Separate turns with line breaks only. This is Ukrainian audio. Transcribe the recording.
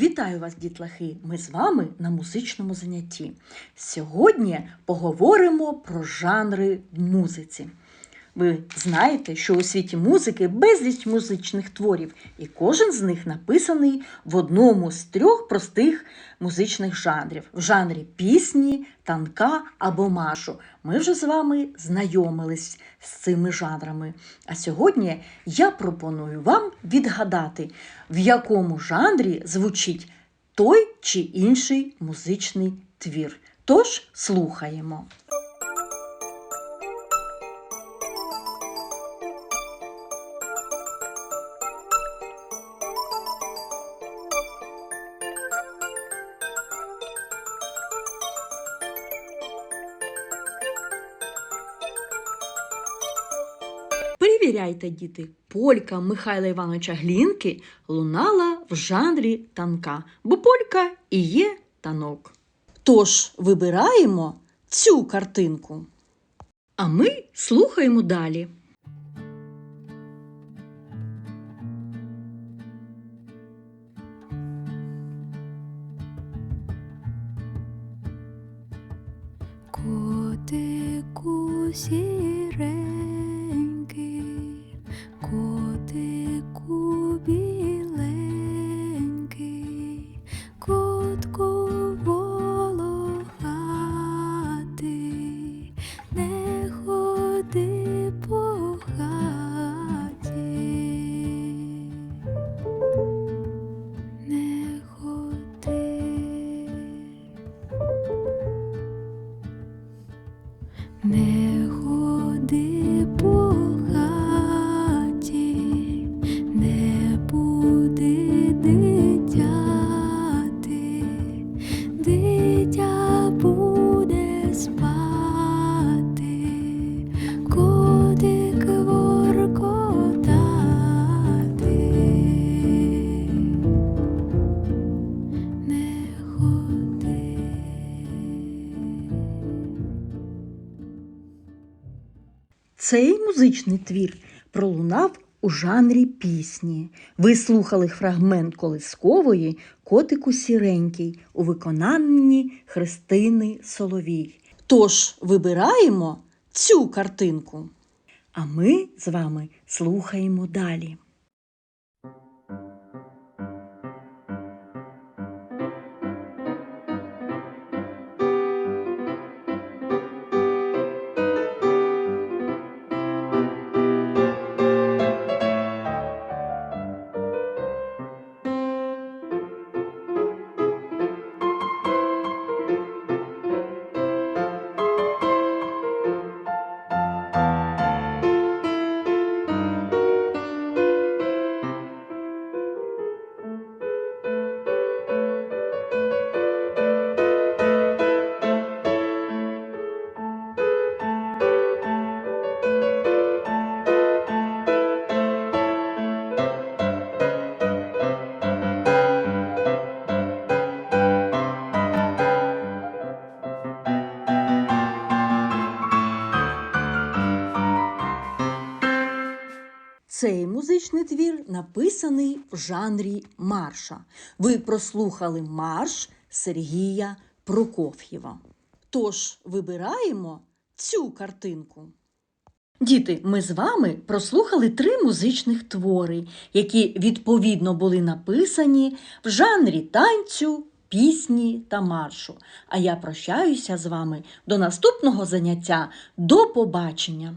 Вітаю вас, дітлахи! Ми з вами на музичному занятті. Сьогодні поговоримо про жанри музиці. Ви знаєте, що у світі музики безліч музичних творів, і кожен з них написаний в одному з трьох простих музичних жанрів в жанрі пісні, танка або машу. Ми вже з вами знайомились з цими жанрами. А сьогодні я пропоную вам відгадати, в якому жанрі звучить той чи інший музичний твір. Тож слухаємо. Перевіряйте, діти, полька Михайла Івановича Глінки лунала в жанрі танка, бо полька і є танок. Тож вибираємо цю картинку. А ми слухаємо далі.
Котику сіренький, 不。
Цей музичний твір пролунав у жанрі пісні. Ви слухали фрагмент колискової Котику сіренький у виконанні Христини Соловій. Тож вибираємо цю картинку. А ми з вами слухаємо далі. Цей музичний твір написаний в жанрі марша. Ви прослухали марш Сергія Прокоф'єва. Тож вибираємо цю картинку. Діти, ми з вами прослухали три музичних твори, які відповідно були написані в жанрі танцю, пісні та маршу. А я прощаюся з вами до наступного заняття. До побачення!